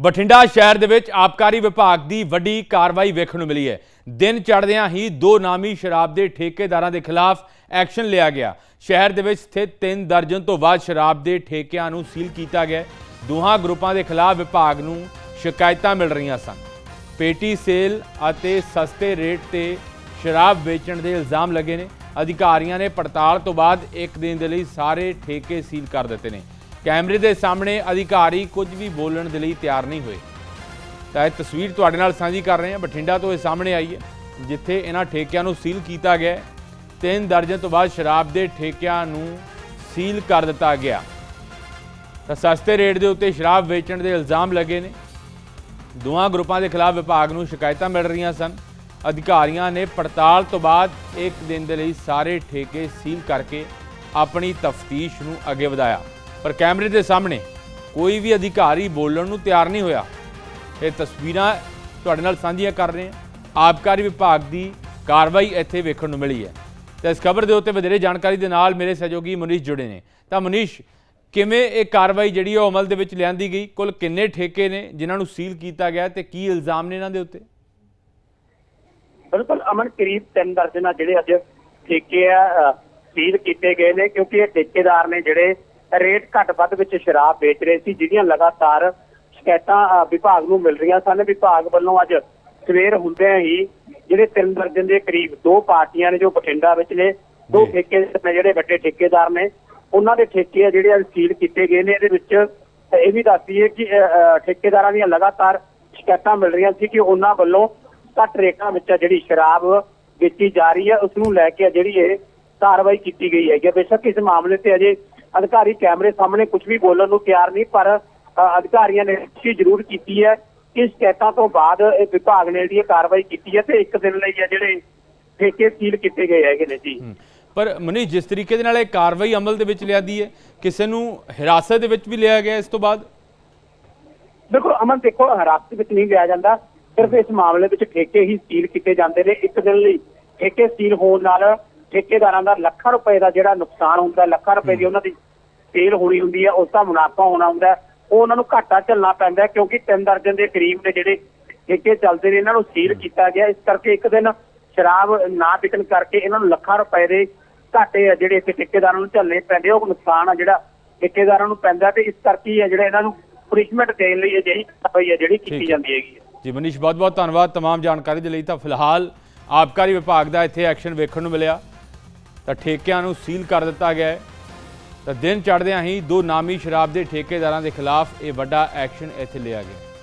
ਬਠਿੰਡਾ ਸ਼ਹਿਰ ਦੇ ਵਿੱਚ ਆਬਕਾਰੀ ਵਿਭਾਗ ਦੀ ਵੱਡੀ ਕਾਰਵਾਈ ਵੇਖਣ ਨੂੰ ਮਿਲੀ ਹੈ। ਦਿਨ ਚੜ੍ਹਦਿਆਂ ਹੀ ਦੋ ਨਾਮੀ ਸ਼ਰਾਬ ਦੇ ਠੇਕੇਦਾਰਾਂ ਦੇ ਖਿਲਾਫ ਐਕਸ਼ਨ ਲਿਆ ਗਿਆ। ਸ਼ਹਿਰ ਦੇ ਵਿੱਚ ਸਥਿਤ ਤਿੰਨ ਦਰਜਨ ਤੋਂ ਵੱਧ ਸ਼ਰਾਬ ਦੇ ਠੇਕਿਆਂ ਨੂੰ ਸੀਲ ਕੀਤਾ ਗਿਆ ਦੋਹਾਂ ਗਰੁੱਪਾਂ ਦੇ ਖਿਲਾਫ ਵਿਭਾਗ ਨੂੰ ਸ਼ਿਕਾਇਤਾਂ ਮਿਲ ਰਹੀਆਂ ਸਨ। ਪੇਟੀ ਸੇਲ ਅਤੇ ਸਸਤੇ ਰੇਟ ਤੇ ਸ਼ਰਾਬ ਵੇਚਣ ਦੇ ਇਲਜ਼ਾਮ ਲੱਗੇ ਨੇ। ਅਧਿਕਾਰੀਆਂ ਨੇ ਪੜਤਾਲ ਤੋਂ ਬਾਅਦ ਇੱਕ ਦਿਨ ਦੇ ਲਈ ਸਾਰੇ ਠੇਕੇ ਸੀਲ ਕਰ ਦਿੱਤੇ ਨੇ। ਕੈਮਰੇ ਦੇ ਸਾਹਮਣੇ ਅਧਿਕਾਰੀ ਕੁਝ ਵੀ ਬੋਲਣ ਦੇ ਲਈ ਤਿਆਰ ਨਹੀਂ ਹੋਏ। ਤਾਂ ਇਹ ਤਸਵੀਰ ਤੁਹਾਡੇ ਨਾਲ ਸਾਂਝੀ ਕਰ ਰਹੇ ਹਾਂ। ਬਠਿੰਡਾ ਤੋਂ ਇਹ ਸਾਹਮਣੇ ਆਈ ਹੈ, ਜਿੱਥੇ ਇਹਨਾਂ ਠੇਕਿਆਂ ਨੂੰ ਸੀਲ ਕੀਤਾ ਗਿਆ ਹੈ। ਤਿੰਨ ਦਰਜਨ ਤੋਂ ਬਾਅਦ ਸ਼ਰਾਬ ਦੇ ਠੇਕਿਆਂ ਨੂੰ ਸੀਲ ਕਰ ਦਿੱਤਾ ਗਿਆ। ਤਾਂ ਸਸਤੇ ਰੇਟ ਦੇ ਉੱਤੇ ਸ਼ਰਾਬ ਵੇਚਣ ਦੇ ਇਲਜ਼ਾਮ ਲੱਗੇ ਨੇ। ਦੋਵਾਂ ਗਰੁੱਪਾਂ ਦੇ ਖਿਲਾਫ ਵਿਭਾਗ ਨੂੰ ਸ਼ਿਕਾਇਤਾਂ ਮਿਲ ਰਹੀਆਂ ਸਨ। ਅਧਿਕਾਰੀਆਂ ਨੇ ਪੜਤਾਲ ਤੋਂ ਬਾਅਦ ਇੱਕ ਦਿਨ ਦੇ ਲਈ ਸਾਰੇ ਠੇਕੇ ਸੀਲ ਕਰਕੇ ਆਪਣੀ ਤਫਤੀਸ਼ ਨੂੰ ਅੱਗੇ ਵਧਾਇਆ। ਪਰ ਕੈਮਰੇ ਦੇ ਸਾਹਮਣੇ ਕੋਈ ਵੀ ਅਧਿਕਾਰੀ ਬੋਲਣ ਨੂੰ ਤਿਆਰ ਨਹੀਂ ਹੋਇਆ। ਇਹ ਤਸਵੀਰਾਂ ਤੁਹਾਡੇ ਨਾਲ ਸਾਂਝੀਆਂ ਕਰ ਰਹੇ ਹਾਂ। ਆਬਕਾਰੀ ਵਿਭਾਗ ਦੀ ਕਾਰਵਾਈ ਇੱਥੇ ਵੇਖਣ ਨੂੰ ਮਿਲੀ ਹੈ। ਤਾਂ ਇਸ ਖਬਰ ਦੇ ਉੱਤੇ ਵਧੇਰੇ ਜਾਣਕਾਰੀ ਦੇ ਨਾਲ ਮੇਰੇ ਸਹਿਯੋਗੀ ਮਨੀਸ਼ ਜੁੜੇ ਨੇ। ਤਾਂ ਮਨੀਸ਼, ਕਿਵੇਂ ਇਹ ਕਾਰਵਾਈ ਜਿਹੜੀ ਉਹ ਅਮਲ ਦੇ ਵਿੱਚ ਲਿਆਂਦੀ ਗਈ? ਕੁੱਲ ਕਿੰਨੇ ਠੇਕੇ ਨੇ ਜਿਨ੍ਹਾਂ ਨੂੰ ਸੀਲ ਕੀਤਾ ਗਿਆ ਤੇ ਕੀ ਇਲਜ਼ਾਮ ਨੇ ਇਹਨਾਂ ਦੇ ਉੱਤੇ? ਬਿਲਕੁਲ, ਅਮਨ, ਕਰੀਬ ਤਿੰਨ ਦਰਜਨਾਂ ਜਿਹੜੇ ਅੱਜ ਠੇਕੇ ਆ ਸੀਲ ਕੀਤੇ ਗਏ ਨੇ ਕਿਉਂਕਿ ਇਹ ਠੇਕੇਦਾਰ ਨੇ ਜਿਹੜੇ ਰੇਟ ਘੱਟ ਵੱਧ ਵਿੱਚ ਸ਼ਰਾਬ ਵੇਚ ਰਹੇ ਸੀ ਜਿਹਦੀਆਂ ਲਗਾਤਾਰ ਸ਼ਿਕਾਇਤਾਂ ਵਿਭਾਗ ਨੂੰ ਮਿਲ ਰਹੀਆਂ ਸਨ ਵਿਭਾਗ ਵੱਲੋਂ ਅੱਜ ਸਵੇਰ ਹੁੰਦਿਆਂ ਹੀ ਜਿਹੜੇ ਤਿੰਨ ਦਰਜਨ ਦੇ ਕਰੀਬ ਦੋ ਪਾਰਟੀਆਂ ਨੇ ਜੋ ਬਠਿੰਡਾ ਵਿੱਚ ਨੇ ਦੋ। ਠੇਕੇ ਨੇ ਜਿਹੜੇ ਵੱਡੇ ਠੇਕੇਦਾਰ ਨੇ ਉਹਨਾਂ ਦੇ ਠੇਕੇ ਆ ਜਿਹੜੇ ਅੱਜ ਸੀਲ ਕੀਤੇ ਗਏ ਨੇ ਇਹਦੇ ਵਿੱਚ ਇਹ ਵੀ ਦੱਸਦੀਏ ਕਿ ਅ, ਅ, ਠੇਕੇਦਾਰਾਂ ਦੀਆਂ ਲਗਾਤਾਰ ਸ਼ਿਕਾਇਤਾਂ ਮਿਲ ਰਹੀਆਂ ਸੀ ਕਿ ਉਹਨਾਂ ਵੱਲੋਂ ਘੱਟ ਰੇਟਾਂ ਵਿੱਚ ਜਿਹੜੀ ਸ਼ਰਾਬ ਵੇਚੀ ਜਾ ਰਹੀ ਹੈ ਉਸ ਨੂੰ ਲੈ ਕੇ ਜਿਹੜੀ ਇਹ ਕਾਰਵਾਈ ਕੀਤੀ ਗਈ ਹੈਗੀ ਹੈ। ਬੇਸ਼ੱਕ ਇਸ ਮਾਮਲੇ ਤੇ ਅਜੇ ਅਧਿਕਾਰੀ ਕੈਮਰੇ ਸਾਹਮਣੇ ਕੁਝ ਵੀ ਬੋਲਣ ਨੂੰ ਤਿਆਰ ਨਹੀਂ ਪਰ ਅਧਿਕਾਰੀਆਂ ਨੇ ਇਹ ਜ਼ਰੂਰ ਕੀਤੀ ਹੈ ਕਿ ਸ਼ਿਕਾਇਤਾਂ ਤੋਂ ਬਾਅਦ ਇਹ ਵਿਭਾਗ ਨੇ ਜਿਹੜੀ ਕਾਰਵਾਈ ਕੀਤੀ ਹੈ ਤੇ ਇੱਕ ਦਿਨ ਲਈ ਆ ਜਿਹੜੇ ਠੇਕੇ ਸੀਲ ਕੀਤੇ ਗਏ ਹੈਗੇ ਨੇ ਜੀ। ਪਰ ਮਨੀਸ਼ ਜਿਸ ਤਰੀਕੇ ਦੇ ਨਾਲ ਇਹ ਕਾਰਵਾਈ ਅਮਲ ਦੇ ਵਿੱਚ ਲਿਆਂਦੀ ਹੈ ਕਿਸੇ ਨੂੰ ਹਿਰਾਸਤ ਦੇ ਵਿੱਚ ਵੀ ਲਿਆ ਗਿਆ ਇਸ ਤੋਂ ਬਾਅਦ? ਬਿਲਕੁਲ ਅਮਨ ਦੇਖੋ ਹਿਰਾਸਤ ਵਿੱਚ ਨਹੀਂ ਲਿਆ ਜਾਂਦਾ। ਸਿਰਫ ਇਸ ਮਾਮਲੇ ਵਿੱਚ ਠੇਕੇ ਹੀ ਸੀਲ ਕੀਤੇ ਜਾਂਦੇ ਨੇ। ਇੱਕ ਦਿਨ ਲਈ ਠੇਕੇ ਸੀਲ ਹੋਣ ਨਾਲ ਠੇਕੇਦਾਰਾਂ ਦਾ ਲੱਖਾਂ ਰੁਪਏ ਦਾ ਜਿਹੜਾ ਨੁਕਸਾਨ ਹੁੰਦਾ ਲੱਖਾਂ ਰੁਪਏ ਦੀ ਉਹਨਾਂ ਦੀ ਸੇਲ ਹੋਣੀ ਹੁੰਦੀ ਹੈ ਉਸ ਦਾ ਮੁਨਾਫਾ ਹੋਣਾ ਹੁੰਦਾ ਹੈ, ਉਹ ਉਹਨਾਂ ਨੂੰ ਘਾਟਾ ਝੱਲਣਾ ਪੈਂਦਾ ਹੈ ਕਿਉਂਕਿ ਤਿੰਨ ਦਰਜਨ ਦੇ ਕਰੀਬ ਨੇ ਜਿਹੜੇ ਠੇਕੇ ਚੱਲਦੇ ਨੇ ਇਹਨਾਂ ਨੂੰ ਸੀਲ ਕੀਤਾ ਗਿਆ ਇਸ ਕਰਕੇ ਇੱਕ ਦਿਨ ਸ਼ਰਾਬ ਨਾ ਵਿਕਣ ਕਰਕੇ ਇਹਨਾਂ ਨੂੰ ਲੱਖਾਂ ਰੁਪਏ ਦੇ ਘਾਟੇ ਆ ਜਿਹੜੇ ਇੱਥੇ ਠੇਕੇਦਾਰਾਂ ਨੂੰ ਝੱਲਣੇ ਪੈਂਦੇ ਆ, ਉਹ ਨੁਕਸਾਨ ਆ ਜਿਹੜਾ ਠੇਕੇਦਾਰਾਂ ਨੂੰ ਪੈਂਦਾ ਤੇ ਇਸ ਕਰਕੇ ਹੀ ਆ ਜਿਹੜਾ ਇਹਨਾਂ ਨੂੰ ਪੁਨਿਸ਼ਮੈਂਟ ਦੇਣ ਲਈ ਅਜਿਹੀ ਕਾਰਵਾਈ ਆ ਜਿਹੜੀ ਠੀਕ ਕੀਤੀ ਹੈ। ਜਾਂਦੀ ਹੈਗੀ ਹੈ ਜੀ ਮਨੀਸ਼ ਬਹੁਤ ਬਹੁਤ ਧੰਨਵਾਦ तमाम ਜਾਣਕਾਰੀ ਦੇ ਲਈ ਤਾਂ ਫਿਲਹਾਲ ਆਬਕਾਰੀ ਵਿਭਾਗ ਦਾ ਇੱਥੇ ਐਕਸ਼ਨ ਵੇਖਣ ਨੂੰ ਮਿਲਿਆ ਤਾਂ ਠੇਕਿਆਂ ਨੂੰ ਸੀਲ ਕਰ ਦਿੱਤਾ ਗਿਆ ਹੈ ਤਾਂ ਦਿਨ ਚੜ੍ਹਦਿਆਂ ਹੀ ਦੋ ਨਾਮੀ ਸ਼ਰਾਬ ਦੇ ਠੇਕੇਦਾਰਾਂ ਦੇ ਖਿਲਾਫ ਇਹ ਵੱਡਾ ਐਕਸ਼ਨ ਇੱਥੇ ਲਿਆ ਗਿਆ।